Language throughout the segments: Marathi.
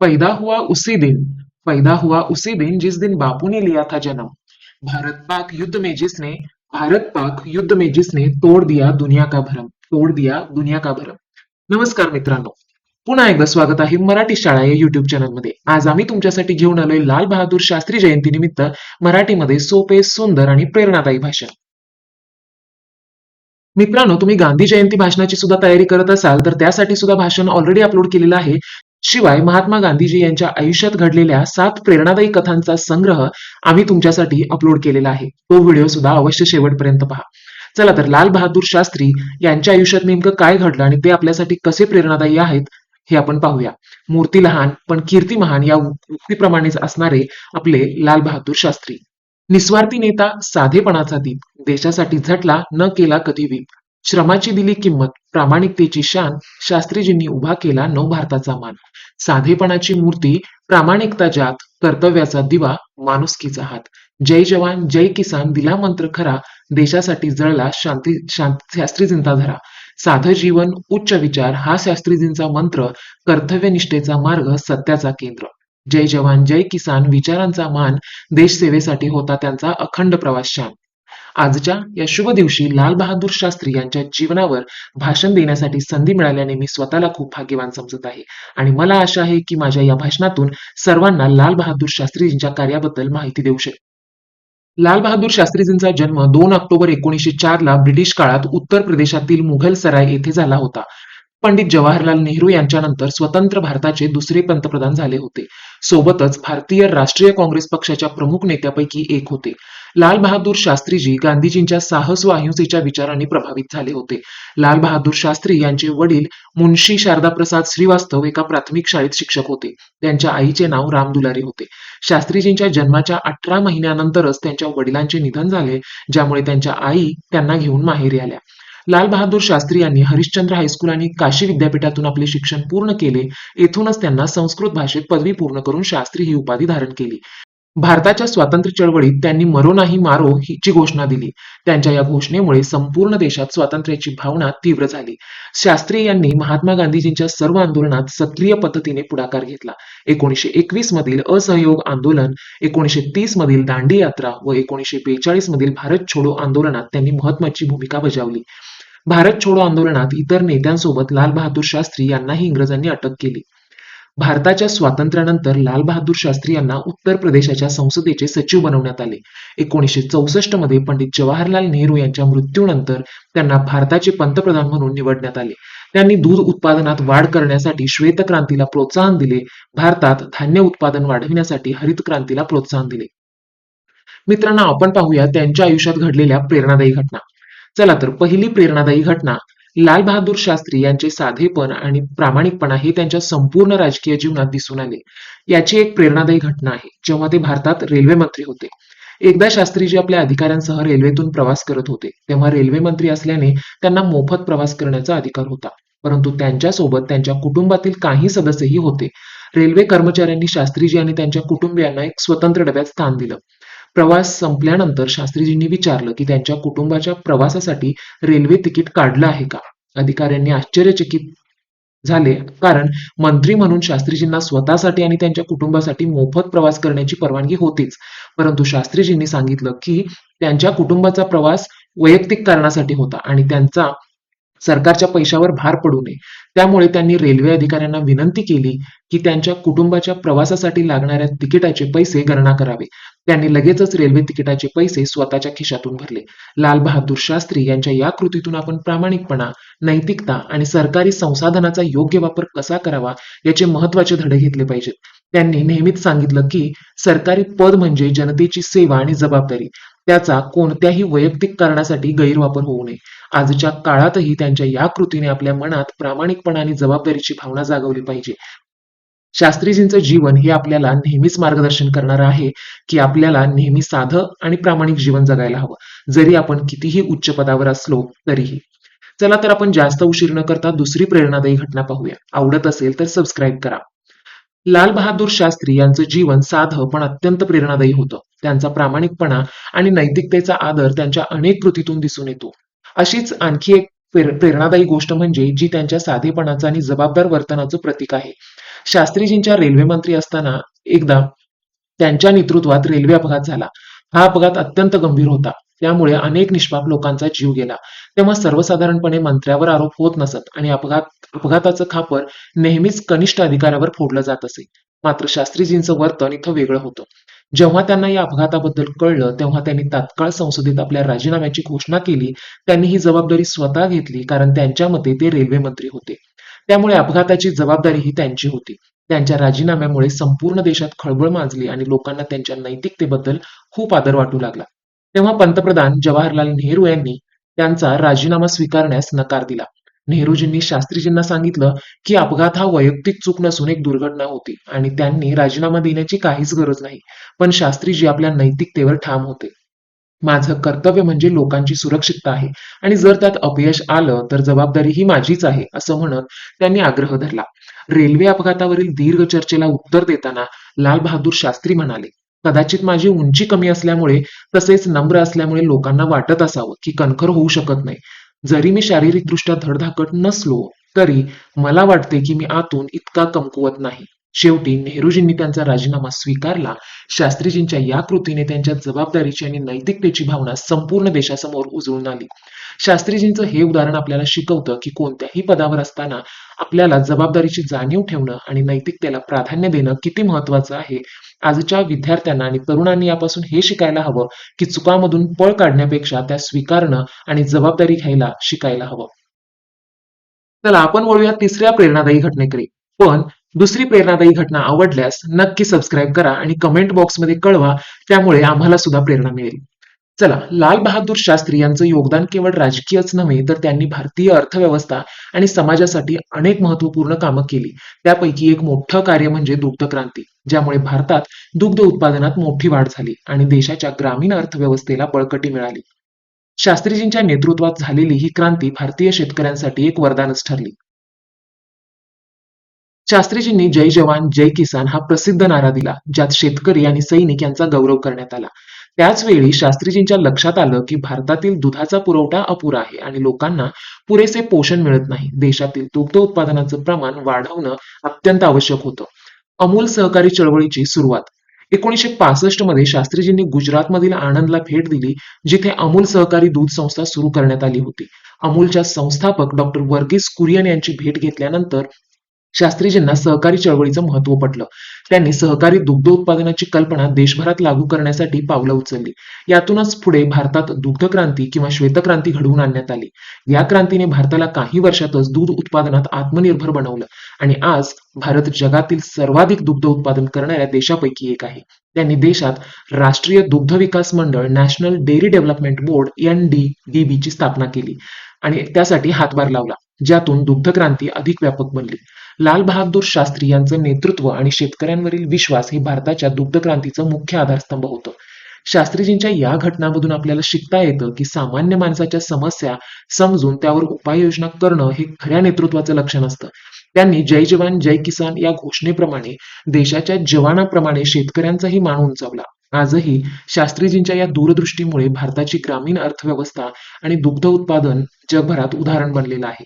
पैदा हुआ उसी दिन पैदा हुआ उसी दिन जिस दिन बापू ने लिया था जन्म। भारत पाक युद्ध में जिसने भारत पाक युद्ध में जिसने तोड़ दिया दुनिया का भरम तोड दिया दुनिया का भरम। नमस्कार मित्रांनो पुन्हा एकदा स्वागत आहे मराठी शाळा या युट्यूब चॅनलमध्ये आज आम्ही तुमच्यासाठी घेऊन आलोय लाल बहादूर शास्त्री जयंती निमित्त मराठीमध्ये सोपे सुंदर आणि प्रेरणादायी भाषण. मित्रांनो तुम्ही गांधी जयंती भाषणाची सुद्धा तयारी करत असाल तर त्यासाठी सुद्धा भाषण ऑलरेडी अपलोड केलेलं आहे. शिवाय महात्मा गांधीजी यांच्या आयुष्यात घडलेल्या सात प्रेरणादायी कथांचा संग्रह आम्ही तुमच्यासाठी अपलोड केलेला आहे. तो व्हिडिओ सुद्धा अवश्य शेवटपर्यंत पहा. चला तर लाल बहादूर शास्त्री यांच्या आयुष्यात नेमकं काय घडलं आणि ते आपल्यासाठी कसे प्रेरणादायी आहेत हे आपण पाहूया. मूर्ती लहान पण कीर्ती महान या उक्तीप्रमाणेच असणारे आपले लाल बहादूर शास्त्री. निस्वार्थी नेता साधेपणाचा दीप देशासाठी झटला न केला कधी वीप श्रमाची दिली किंमत प्रामाणिकतेची शान शास्त्रीजींनी उभा केला नव भारताचा मान. साधेपणाची मूर्ती प्रामाणिकता जात कर्तव्याचा दिवा माणुसकीचा हात. जय जवान जय किसान दिला मंत्र खरा देशासाठी जळला शांती शांती शास्त्रीजींचा धरा. साधं जीवन उच्च विचार हा शास्त्रीजींचा मंत्र कर्तव्यनिष्ठेचा मार्ग सत्याचा केंद्र. जय जवान जय किसान विचारांचा मान देशसेवेसाठी होता त्यांचा अखंड प्रवास शान. आजच्या या शुभ दिवशी लाल बहादूर शास्त्री यांच्या जीवनावर भाषण देण्यासाठी संधी मिळाल्याने मी स्वतःला खूप भाग्यवान समजत आहे. आणि मला आशा आहे की माझ्या या भाषणातून सर्वांना लाल बहादूर शास्त्रीजींच्या कार्याबद्दल माहिती देऊ शकेल. लाल बहादूर शास्त्रीजींचा जन्म दोन ऑक्टोबर एकोणीसशे चार ला ब्रिटिश काळात उत्तर प्रदेशातील मुघल सराय येथे झाला होता. पंडित जवाहरलाल नेहरू यांच्यानंतर स्वतंत्र भारताचे दुसरे पंतप्रधान झाले होते. सोबतच भारतीय राष्ट्रीय काँग्रेस पक्षाच्या प्रमुख नेत्यापैकी एक होते. लाल बहादूर शास्त्रीजी गांधीजींच्या साहस व अहिंसेच्या विचारांनी प्रभावित झाले होते. लाल बहादूर शास्त्री यांचे वडील मुन्शी शारदा प्रसाद श्रीवास्तव एका प्राथमिक शाळेत शिक्षक होते. त्यांच्या आईचे नाव रामदुलारी होते. शास्त्रीजींच्या जन्माच्या अठरा महिन्यानंतरच त्यांच्या वडिलांचे निधन झाले ज्यामुळे त्यांच्या आई त्यांना घेऊन माहेरी आल्या. लाल बहादूर शास्त्री यांनी हरिश्चंद्र हायस्कूल आणि काशी विद्यापीठातून आपले शिक्षण पूर्ण केले. येथूनच त्यांना संस्कृत भाषेत पदवी पूर्ण करून शास्त्री ही उपाधी धारण केली. भारताच्या स्वातंत्र्य चळवळीत त्यांनी मरो नाही मारो हिची घोषणा दिली त्यांच्या या घोषणेमुळे संपूर्ण देशात स्वातंत्र्याची भावना तीव्र झाली. शास्त्री यांनी महात्मा गांधीजींच्या सर्व आंदोलनात सक्रिय पद्धतीने पुढाकार घेतला. एकोणीसशे एकवीस मधील असहयोग आंदोलन एकोणीसशे तीस मधील दांडी यात्रा व एकोणीसशे बेचाळीस मधील भारत छोडो आंदोलनात त्यांनी महत्वाची भूमिका बजावली. भारत छोडो आंदोलनात इतर नेत्यांसोबत लाल बहादूर शास्त्री यांनाही इंग्रजांनी अटक केली. भारताच्या स्वातंत्र्यानंतर लाल बहादूर शास्त्री यांना उत्तर प्रदेशाच्या संसदेचे सचिव बनवण्यात आले. एकोणीसशे चौसष्टमध्ये पंडित जवाहरलाल नेहरू यांच्या मृत्यूनंतर त्यांना भारताचे पंतप्रधान म्हणून निवडण्यात आले. त्यांनी दूध उत्पादनात वाढ करण्यासाठी श्वेत क्रांतीला प्रोत्साहन दिले. भारतात धान्य उत्पादन वाढविण्यासाठी हरित क्रांतीला प्रोत्साहन दिले. मित्रांनो आपण पाहूया त्यांच्या आयुष्यात घडलेल्या प्रेरणादायी घटना. चला तर पहिली प्रेरणादायी घटना लाल बहादूर शास्त्री यांचे साधेपण आणि प्रामाणिकपणा हे त्यांच्या संपूर्ण राजकीय जीवनात दिसून आले. याची एक प्रेरणादायी घटना आहे जेव्हा ते भारतात रेल्वे मंत्री होते. एकदा शास्त्रीजी आपल्या अधिकाऱ्यांसह रेल्वेतून प्रवास करत होते तेव्हा रेल्वे मंत्री असल्याने त्यांना मोफत प्रवास करण्याचा अधिकार होता. परंतु त्यांच्यासोबत त्यांच्या कुटुंबातील काही सदस्यही होते. रेल्वे कर्मचाऱ्यांनी शास्त्रीजी आणि त्यांच्या कुटुंबियांना एक स्वतंत्र डब्यात स्थान दिलं. प्रवास संपल्यानंतर शास्त्रीजींनी विचारलं की त्यांच्या कुटुंबाच्या प्रवासासाठी रेल्वे तिकीट काढलं आहे का? अधिकाऱ्यांनी आश्चर्यचकित झाले. कारण मंत्री म्हणून शास्त्रीजींना स्वतःसाठी आणि त्यांच्या कुटुंबासाठी मोफत प्रवास करण्याची परवानगी होतीच. परंतु शास्त्रीजींनी सांगितलं की त्यांच्या कुटुंबाचा प्रवास वैयक्तिक कारणासाठी होता आणि त्यांचा सरकारच्या पैशावर भार पडू नये. त्यामुळे त्यांनी रेल्वे अधिकाऱ्यांना विनंती केली की त्यांच्या कुटुंबाच्या प्रवासासाठी लागणाऱ्या तिकिटाचे पैसे गणना करावे. त्यांनी लगेचच रेल्वे तिकिटाचे पैसे स्वतःच्या खिशातून भरले. लाल बहादूर शास्त्री यांच्या या कृतीतून आपण प्रामाणिकपणा नैतिकता आणि सरकारी संसाधनाचा योग्य वापर कसा करावा याचे महत्त्वाचे धडे घेतले पाहिजेत. त्यांनी नेहमीच सांगितलं की सरकारी पद म्हणजे जनतेची सेवा आणि जबाबदारी. त्याचा कोणत्याही वैयक्तिक कारणासाठी गैरवापर होऊ नये. आजच्या काळातही त्यांच्या या कृतीने आपल्या मनात प्रामाणिकपणा आणि जबाबदारीची भावना जागवली पाहिजे. शास्त्रीजींचं जीवन हे आपल्याला नेहमीच मार्गदर्शन करणार आहे की आपल्याला नेहमी साधं आणि प्रामाणिक जीवन जगायला हवं. जरी आपण कितीही उच्च पदावर असलो तरीही. चला तर आपण जास्त उशीर न करता दुसरी प्रेरणादायी घटना पाहूया. आवडत असेल तर सबस्क्राईब करा. लाल बहादूर शास्त्री यांचं जीवन साधं पण अत्यंत प्रेरणादायी होतं. त्यांचा प्रामाणिकपणा आणि नैतिकतेचा आदर त्यांच्या अनेक कृतीतून दिसून येतो. अशीच आणखी एक प्रेरणादायी गोष्ट म्हणजे जी त्यांच्या साधेपणाचं आणि जबाबदार वर्तनाचं प्रतीक आहे. शास्त्रीजींच्या रेल्वे मंत्री असताना एकदा त्यांच्या नेतृत्वात रेल्वे अपघात झाला. हा अपघात अत्यंत गंभीर होता. त्यामुळे अनेक निष्पाप लोकांचा जीव गेला. तेव्हा सर्वसाधारणपणे मंत्र्यावर आरोप होत नसत आणि अपघात अपघाताचं खापर नेहमीच कनिष्ठ अधिकाऱ्यावर फोडलं जात असे. मात्र शास्त्रीजींचं वर्तन इथं वेगळं होतं. जेव्हा त्यांना या अपघाताबद्दल कळलं तेव्हा त्यांनी तात्काळ संसदेत आपल्या राजीनाम्याची घोषणा केली. त्यांनी ही जबाबदारी स्वतः घेतली कारण त्यांच्या मते ते रेल्वे मंत्री होते. त्यामुळे अपघाताची जबाबदारी ही त्यांची होती. त्यांच्या राजीनाम्यामुळे संपूर्ण देशात खळबळ माजली आणि लोकांना त्यांच्या नैतिकतेबद्दल खूप आदर वाटू लागला. तेव्हा पंतप्रधान जवाहरलाल नेहरू यांनी त्यांचा राजीनामा स्वीकारण्यास नकार दिला. नेहरूजींनी शास्त्रीजींना सांगितलं की अपघात हा वैयक्तिक चूक नसून एक दुर्घटना होती आणि त्यांनी राजीनामा देण्याची काहीच गरज नाही पण शास्त्रीजी आपल्या नैतिकतेवर ठाम होते. माझं कर्तव्य म्हणजे लोकांची सुरक्षितता आहे आणि जर त्यात अपयश आलं तर जबाबदारी ही माझीच आहे असं म्हणत त्यांनी आग्रह धरला. रेल्वे अपघातावरील दीर्घ चर्चेला उत्तर देताना लाल बहादूर शास्त्री म्हणाले कदाचित माझी उंची कमी असल्यामुळे तसेच नम्र असल्यामुळे लोकांना वाटत असावं की कणखर होऊ शकत नाही. जरी मी शारीरिकदृष्ट्या धडधाकट नसलो तरी मला वाटते की मी आतून इतका कमकुवत नाही. शेवटी नेहरूजींनी त्यांचा राजीनामा स्वीकारला. शास्त्रीजींच्या या कृतीने त्यांच्या जबाबदारीची आणि नैतिकतेची भावना संपूर्ण देशासमोर उजळून आली. शास्त्रीजींचं हे उदाहरण आपल्याला शिकवतं की कोणत्याही पदावर असताना आपल्याला जबाबदारीची जाणीव ठेवणं आणि नैतिकतेला प्राधान्य देणं किती महत्वाचं आहे आजच्या विद्यार्थ्यांना आणि तरुणांनी यापासून हे शिकायला हवं की चुकामधून पळ काढण्यापेक्षा त्या स्वीकारणं आणि जबाबदारी घ्यायला शिकायला हवं. चला आपण वळूया तिसऱ्या प्रेरणादायी घटनेकडे. पण दुसरी प्रेरणादायी घटना आवडल्यास नक्की सबस्क्राईब करा आणि कमेंट बॉक्समध्ये कळवा त्यामुळे आम्हाला सुद्धा प्रेरणा मिळेल. चला लाल बहादूर शास्त्री यांचं योगदान केवळ राजकीयच नव्हे तर त्यांनी भारतीय अर्थव्यवस्था आणि समाजासाठी अनेक महत्त्वपूर्ण कामं केली. त्यापैकी एक मोठं कार्य म्हणजे दुग्ध क्रांती ज्यामुळे भारतात दुग्ध उत्पादनात मोठी वाढ झाली आणि देशाच्या ग्रामीण अर्थव्यवस्थेला बळकटी मिळाली. शास्त्रीजींच्या नेतृत्वात झालेली ही क्रांती भारतीय शेतकऱ्यांसाठी एक वरदानच ठरली. शास्त्रीजींनी जय जवान जय किसान हा प्रसिद्ध नारा दिला ज्यात शेतकरी आणि सैनिक यांचा गौरव करण्यात आला. त्याच वेळी शास्त्रीजींच्या लक्षात आलं की भारतातील दुधाचा पुरवठा अपुरा आहे आणि लोकांना पुरेसे पोषण मिळत नाही. देशातील दुग्ध उत्पादनाचं प्रमाण वाढवणं अत्यंत आवश्यक होतं. अमूल सहकारी चळवळीची सुरुवात. एकोणीसशे पासष्टमध्ये शास्त्रीजींनी गुजरातमधील आनंदला भेट दिली जिथे अमूल सहकारी दूध संस्था सुरू करण्यात आली होती. अमूलच्या संस्थापक डॉक्टर वर्गीस कुरियन यांची भेट घेतल्यानंतर शास्त्रीजींना सहकारी चळवळीचं महत्त्व पटलं. त्यांनी सहकारी दुग्ध उत्पादनाची कल्पना देशभरात लागू करण्यासाठी पावलं उचलली. यातूनच पुढे भारतात दुग्ध क्रांती किंवा श्वेतक्रांती घडवून आणण्यात आली. या क्रांतीने भारताला काही वर्षातच दूध उत्पादनात आत्मनिर्भर बनवलं आणि आज भारत जगातील सर्वाधिक दुग्ध उत्पादन करणाऱ्या देशापैकी एक आहे. त्यांनी देशात राष्ट्रीय दुग्ध विकास मंडळ national dairy development board N D D B ची स्थापना केली आणि त्यासाठी हातभार लावला. ज्यातून दुग्ध क्रांती अधिक व्यापक बनली. लाल बहादूर शास्त्री यांचं नेतृत्व आणि शेतकऱ्यांवरील विश्वास हे भारताच्या दुग्ध क्रांतीचं मुख्य आधारस्तंभ होतं. शास्त्रीजींच्या या घटनामधून आपल्याला शिकता येतं की सामान्य माणसाच्या समस्या समजून त्यावर उपाययोजना करणं हे खऱ्या नेतृत्वाचं लक्षण असतं. त्यांनी जय जवान जय किसान या घोषणेप्रमाणे देशाच्या जवानाप्रमाणे शेतकऱ्यांचाही मान उंचावला. आजही शास्त्रीजींच्या या दूरदृष्टीमुळे भारताची ग्रामीण अर्थव्यवस्था आणि दुग्ध उत्पादन जगभरात उदाहरण बनलेलं आहे.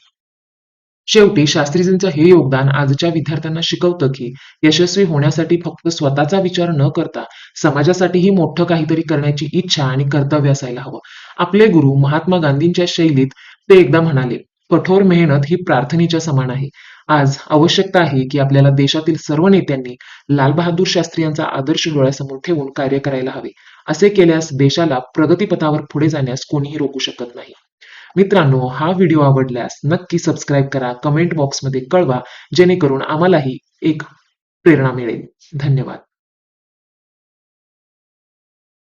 शेवटी शास्त्रीजींचं हे योगदान आजच्या विद्यार्थ्यांना शिकवतं की यशस्वी होण्यासाठी फक्त स्वतःचा विचार न करता समाजासाठीही मोठं काहीतरी करण्याची इच्छा आणि कर्तव्य असायला हवं. आपले गुरु महात्मा गांधींच्या शैलीत ते एकदा म्हणाले कठोर मेहनत ही प्रार्थनेच्या समान आहे. आज आवश्यकता आहे की आपल्याला देशातील सर्व नेत्यांनी लालबहादूर शास्त्री यांचा आदर्श डोळ्यासमोर ठेवून कार्य करायला हवे. असे केल्यास देशाला प्रगतीपथावर पुढे जाण्यास कोणीही रोखू शकत नाही. मित्रांनो हा व्हिडिओ आवडल्यास नक्की सबस्क्राईब करा कमेंट बॉक्समध्ये कळवा जेणेकरून आम्हालाही एक प्रेरणा मिळेल. धन्यवाद.